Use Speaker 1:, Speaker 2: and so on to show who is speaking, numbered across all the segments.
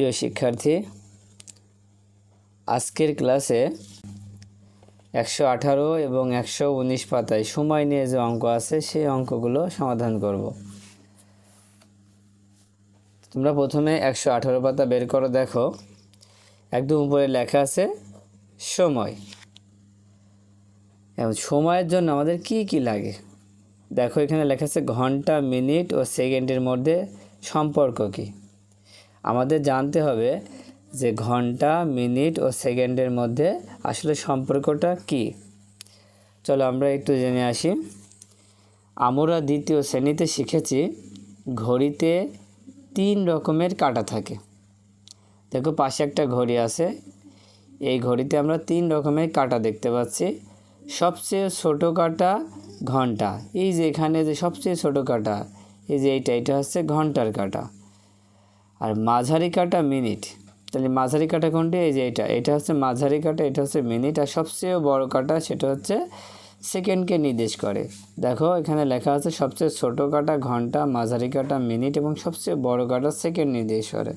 Speaker 1: প্রিয় শিক্ষার্থী, আজকের ক্লাসে একশো আঠারো এবং একশো উনিশ পাতায় সময় নিয়ে যে অঙ্ক আছে, সেই অঙ্কগুলো সমাধান করব। তোমরা প্রথমে একশো আঠারো পাতা বের করো, দেখো। একদম উপরে লেখা আছে, সময়। এখন সময়ের জন্য আমাদের কি কি লাগে? দেখো, এখানে লেখা আছে ঘণ্টা, মিনিট ও সেকেন্ডের মধ্যে সম্পর্ক কী? আমাদের জানতে হবে যে ঘণ্টা, মিনিট ও সেকেন্ডের মধ্যে আসলে সম্পর্কটা কি। চলো আমরা একটু জেনে আসি। আমরা দ্বিতীয় শ্রেণীতে শিখেছি, ঘড়িতে তিন রকমের কাঁটা থাকে। দেখো পাশে একটা ঘড়ি আছে। এই ঘড়িতে আমরা তিন রকমের কাঁটা দেখতে পাচ্ছি। সবচেয়ে ছোটো কাঁটা ঘণ্টা। এই যে এখানে যে সবচেয়ে ছোটো কাঁটা, এই যে এইটা এটা হচ্ছে ঘণ্টার কাঁটা। আর মাঝারি কাটা মিনিট। তাহলে মাঝারি কাটা কোনটি? এই যে এটা। এটা হচ্ছে মাঝারি কাটা, এটা হচ্ছে মিনিট। আর সবচেয়ে বড় কাটা সেটা হচ্ছে সেকেন্ডকে নির্দেশ করে। দেখো, এখানে লেখা আছে সবচেয়ে ছোট কাটা ঘণ্টা, মাঝারি কাটা মিনিট এবং সবচেয়ে বড় কাটা সেকেন্ড নির্দেশ করে।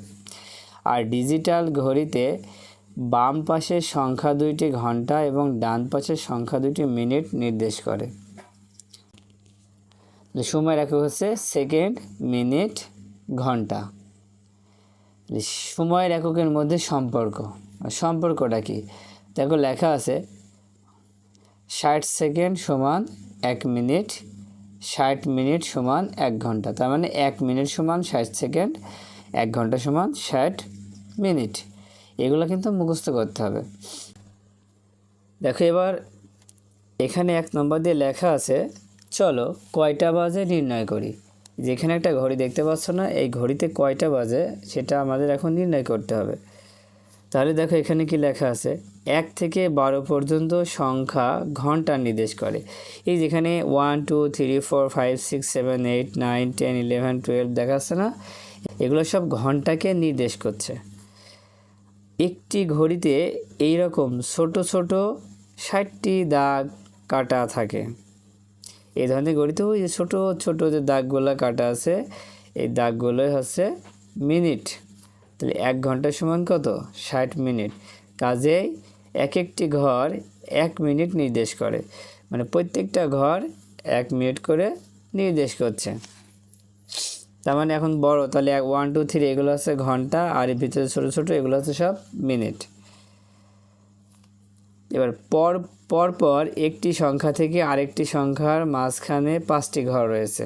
Speaker 1: আর ডিজিটাল ঘড়িতে বাম পাশের সংখ্যা দুইটি ঘণ্টা এবং ডান পাশের সংখ্যা দুইটি মিনিট নির্দেশ করে। সময়ের একক হচ্ছে সেকেন্ড, মিনিট, ঘণ্টা। সময়ের এককের মধ্যে সম্পর্ক। সম্পর্কটা কি? দেখো লেখা আছে, ষাট সেকেন্ড সমান এক মিনিট, ষাট মিনিট সমান এক ঘণ্টা। তার মানে এক মিনিট সমান ষাট সেকেন্ড, এক ঘণ্টা সমান ষাট মিনিট। এগুলো কিন্তু মুখস্থ করতে হবে। দেখো এবার এখানে এক নম্বর দিয়ে লেখা আছে, চলো কয়টা বাজে নির্ণয় করি? যেখানে একটা ঘড়ি দেখতে পাচ্ছ না, এই ঘড়িতে কয়টা বাজে সেটা আমাদের এখন নির্ণয় করতে হবে। তাহলে দেখো এখানে কি লেখা আছে, এক থেকে বারো পর্যন্ত সংখ্যা ঘণ্টা নির্দেশ করে। এই যেখানে one two three four five six seven eight nine ten eleven twelve দেখাচ্ছে না, এগুলো সব ঘন্টাকে নির্দেশ করছে। একটি ঘড়িতে এই রকম ছোট ছোট ষাটটি দাগ কাটা থাকে। এই ধরনের গড়িতে ওই যে ছোটো ছোটো যে দাগগুলো কাটা আছে, এই দাগগুলোই হচ্ছে মিনিট। তাহলে এক ঘণ্টা সমান কত? ষাট মিনিট। কাজেই এক একটি ঘর এক মিনিট নির্দেশ করে। মানে প্রত্যেকটা ঘর এক মিনিট করে নির্দেশ করছে। তার মানে এখন বড়, তাহলে এক ওয়ান টু থ্রি এগুলো হচ্ছে ঘণ্টা, আর এর ভিতরে ছোটো ছোটো, এগুলো হচ্ছে সব মিনিট। এবার পর পর পর একটি সংখ্যা থেকে আরেকটি সংখ্যার মাঝখানে পাঁচটি ঘর রয়েছে।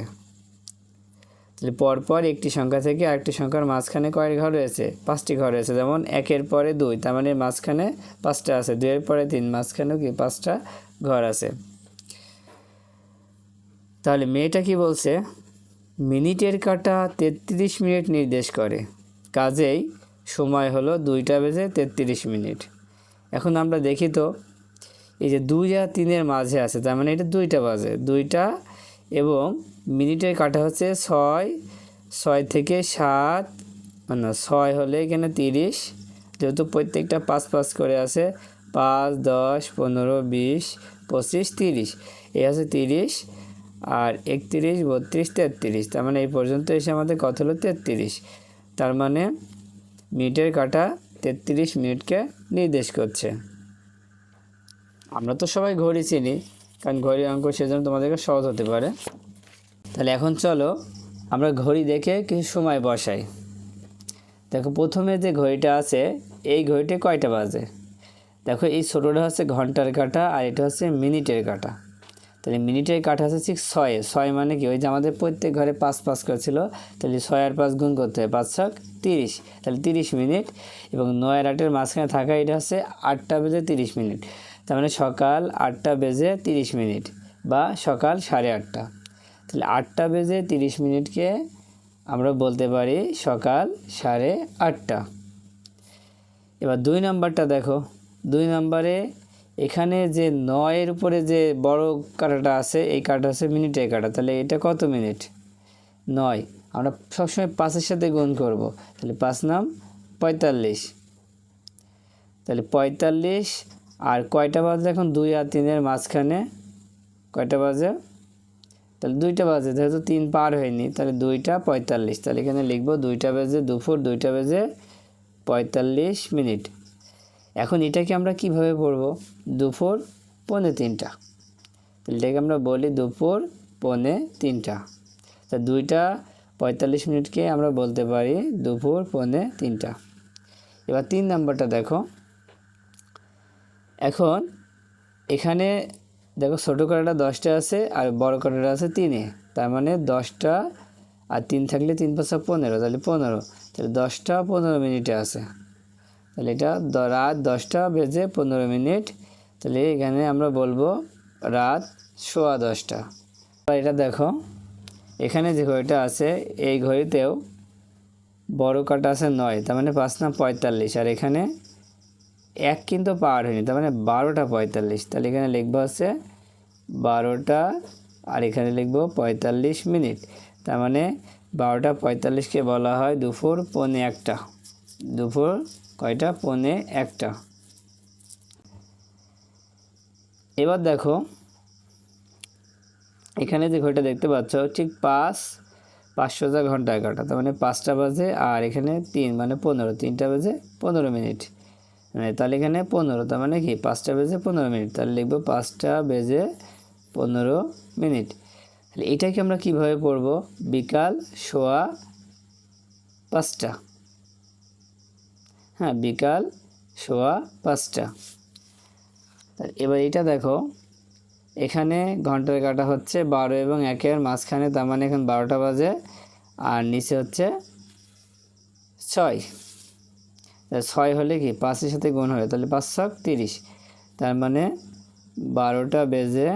Speaker 1: তাহলে পরপর একটি সংখ্যা থেকে আরেকটি সংখ্যার মাঝখানে কয়েক ঘর রয়েছে? পাঁচটি ঘর রয়েছে। যেমন একের পরে দুই, তার মানে মাঝখানে পাঁচটা আছে। দুইয়ের পরে তিন মাঝখানেও কি পাঁচটা ঘর আছে? তাহলে মেয়েটা কি বলছে? মিনিটের কাটা তেত্রিশ মিনিট নির্দেশ করে। কাজেই সময় হলো দুইটা বেজে তেত্রিশ মিনিট। এখন আমরা দেখি তো এই যে দুই আর তিনের মাঝে আছে, তার মানে এটা দুইটা বাজে। দুইটা এবং মিনিটের কাটা হচ্ছে ছয় ছয় থেকে সাত না ছয় হলে এখানে তিরিশ। যেহেতু প্রত্যেকটা পাঁচ পাঁচ করে আছে, পাঁচ, দশ, পনেরো, বিশ, পঁচিশ, তিরিশ। এই আছে তিরিশ আর একত্রিশ, বত্রিশ, তেত্রিশ। তার মানে এই পর্যন্ত এসে আমাদের কত হলো তেত্রিশ। তার মানে মিনিটের কাটা তেত্রিশ মিনিটকে নির্দেশ করছে। আমরা তো সবাই ঘড়ি চিনি, কারণ ঘড়ি অঙ্ক সেজন্য তোমাদেরকে সহজ হতে পারে। তাহলে এখন চলো, আমরা ঘড়ি দেখে কিছু সময় বসাই। দেখো, প্রথমে যে ঘড়িটা আছে, এই ঘড়িটা কয়টা বাজে? দেখো, এই ছোটোটা হচ্ছে ঘণ্টার কাটা আর এটা হচ্ছে মিনিটের কাটা। তাহলে মিনিটের কাটা হচ্ছে ঠিক ছয়ে। ছয় মানে কি? ওই যে আমাদের প্রত্যেক ঘরে পাঁচ পাঁচ করেছিল তাহলে ছয় আর পাঁচ গুণ করতে হয়, পাঁচ ছক তিরিশ। তাহলে তিরিশ মিনিট এবং নয় আর আটের মাঝখানে থাকা এটা হচ্ছে আটটা বেজে তিরিশ মিনিট। তার মানে সকাল আটটা বেজে তিরিশ মিনিট বা সকাল সাড়ে আটটা। তাহলে আটটা বেজে তিরিশ মিনিটকে আমরা বলতে পারি সকাল সাড়ে আটটা। এবার দুই নাম্বারটা দেখো। দুই নাম্বারে এখানে যে নয়ের উপরে যে বড় কাটাটা আছে, এই কাটা হচ্ছে মিনিটের কাটা। তাহলে এটা কত মিনিট? নয়। আমরা সবসময় পাঁচের সাথে গুণ করব। তাহলে পাঁচ নাম পঁয়তাল্লিশ। তাহলে পঁয়তাল্লিশ আর কয়টা বাজে এখন? দুই আর তিনের মাঝখানে কয়টা বাজে? তাহলে দুইটা বাজে, যেহেতু তিন পার হয়নি, তাহলে দুইটা পঁয়তাল্লিশ। তাহলে এখানে লিখব দুইটা বেজে দুপুর, দুইটা বেজে পঁয়তাল্লিশ মিনিট। এখন এটাকে আমরা কীভাবে পড়ব? দুপুর, পৌনে তিনটা। এটাকে আমরা বলি দুপুর, পৌনে তিনটা। তা দুইটা পঁয়তাল্লিশ মিনিটকে আমরা বলতে পারি দুপুর, পৌনে তিনটা। এবার তিন নাম্বারটা দেখো। এখন এখানে দেখো ছোটো কাটাটা দশটা আছে আর বড় কাটাটা আছে তিনে। তার মানে দশটা আর তিন থাকলে তিন পাঁচটা পনেরো, তাহলে পনেরো। তাহলে দশটা পনেরো মিনিটে আছে। তাহলে এটা রাত দশটা বেজে পনেরো মিনিট। তাহলে এখানে আমরা বলব রাত সোয়া দশটা। এটা দেখো, এখানে যে ঘড়িটা আছে, এই ঘড়িতেও বড় কাটা আছে? নয়। তার মানে পাঁচ না পঁয়তাল্লিশ। আর এখানে এক কিন্তু পার হয়নি, তার মানে বারোটা পঁয়তাল্লিশ। তাহলে এখানে লিখব হচ্ছে বারোটা, আর এখানে লিখব পঁয়তাল্লিশ মিনিট। তার মানে বারোটা পঁয়তাল্লিশকে বলা হয় দুপুর পৌনে একটা। দুপুর কয়টা? পৌনে একটা। এবার দেখো, এখানে যে ঘড়িটা দেখতে পাচ্ছ, ঠিক পাঁচ পাঁচশোটা ঘণ্টা এগারোটা, তার মানে পাঁচটা বাজে, আর এখানে তিন মানে পনেরো, তিনটা বাজে পনেরো মিনিট। মানে তাহলে এখানে পনেরো, তার মানে কি? পাঁচটা বেজে পনেরো মিনিট। তাহলে লিখব পাঁচটা বেজে পনেরো মিনিট। তাহলে এটাকে আমরা কীভাবে পড়ব? বিকাল সোয়া পাঁচটা। হ্যাঁ বিকাল সোয়া পাঁচটা। এবার এটা দেখো। এখানে ঘণ্টার কাটা হচ্ছে বারো এবং একের মাঝখানে, তার মানে এখন বারোটা বাজে, আর নিচে হচ্ছে ছয়। ছয় হলে কি? পাঁচের সাথে গুণ হবে, তাহলে পাঁচ ছক তিরিশ। তার মানে বারোটা বেজে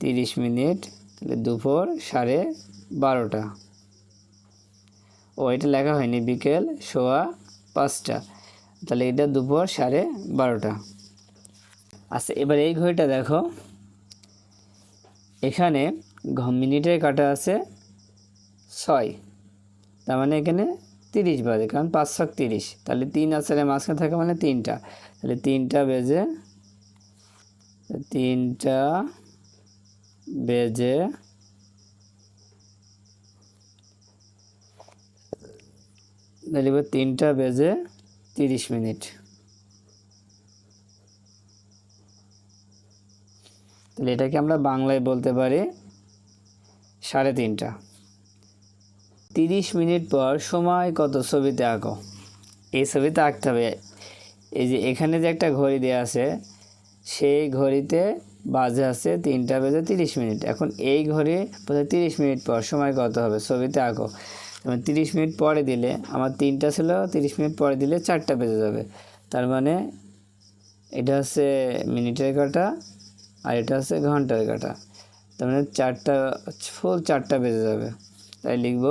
Speaker 1: তিরিশ মিনিট, তাহলে দুপুর সাড়ে বারোটা। ও, এটা লেখা হয়নি, বিকেল সোয়া পাঁচটা। তাহলে এটা দুপুর সাড়ে বারোটা। আচ্ছা এবার এই ঘড়িটা দেখো। এখানে মিনিটের কাটা আছে ছয়। তার মানে এখানে তিরিশ বাজে, কারণ পাঁচ ছক তিরিশ। তাহলে তিন আছে মাঝখানে থাকে মানে তিনটা। তাহলে তিনটা বেজে তিনটা বেজে এবার তিনটা বেজে তিরিশ মিনিট। তাহলে এটাকে আমরা বাংলায় বলতে পারি সাড়ে তিনটা। তিরিশ মিনিট পর সময় কত? ছবিতে আঁকো। এই ছবিতে আঁকতে হবে। এই যে এখানে যে একটা ঘড়ি দেওয়া আছে, সেই ঘড়িতে বাজে আছে তিনটা বেজে তিরিশ মিনিট। এখন এই ঘড়ি বোধহয় তিরিশ মিনিট পর সময় কত হবে? ছবিতে আঁকো। যেমন তিরিশ মিনিট পরে দিলে, আমার তিনটা ছিল, তিরিশ মিনিট পরে দিলে চারটা বেজে যাবে। তার মানে এটা হচ্ছে মিনিটের কাটা আর এটা হচ্ছে ঘণ্টার কাটা। তার মানে চারটা, ফুল চারটা বেজে যাবে। তাই লিখব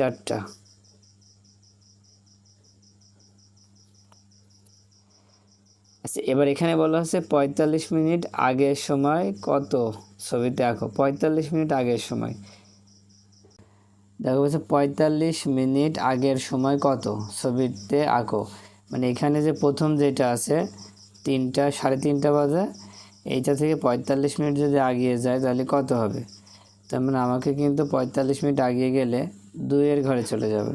Speaker 1: চারটা। আচ্ছা এবার এখানে বলা হচ্ছে পঁয়তাল্লিশ মিনিট আগের সময় কত? ছবিতে আঁকো পঁয়তাল্লিশ মিনিট আগের সময়। দেখো বলছে পঁয়তাল্লিশ মিনিট আগের সময় কত? ছবিতে আঁকো। মানে এখানে যে প্রথম যেটা আছে, তিনটা, সাড়ে তিনটা বাজে, এইটা থেকে পঁয়তাল্লিশ মিনিট যদি আগিয়ে যায় তাহলে কত হবে? তার মানে আমাকে কিন্তু পঁয়তাল্লিশ মিনিট আগিয়ে গেলে দুইয়ের ঘরে চলে যাবে।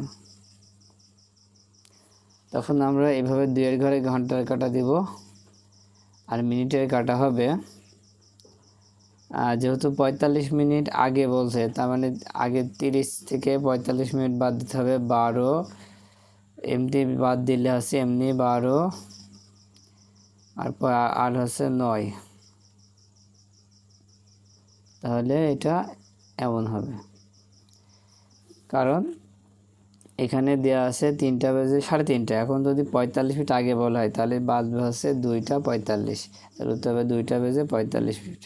Speaker 1: তখন আমরা এভাবে দুইয়ের ঘরে ঘণ্টার কাটা দিব আর মিনিটের কাটা হবে যেহেতু পঁয়তাল্লিশ মিনিট আগে বলছে, তার মানে আগে তিরিশ থেকে পঁয়তাল্লিশ মিনিট বাদ দিতে হবে, বারো এমনি বাদ দিলে হচ্ছে এমনি বারো আর আর হচ্ছে নয়। তাহলে এটা এমন হবে। কারণ এখানে দেওয়া আছে তিনটা বেজে সাড়ে তিনটা। এখন যদি পঁয়তাল্লিশ মিনিট আগে বলা হয়, তাহলে বাদ হচ্ছে দুইটা পঁয়তাল্লিশ। তাহলে উত্তর হবে দুইটা বেজে পঁয়তাল্লিশ মিনিট।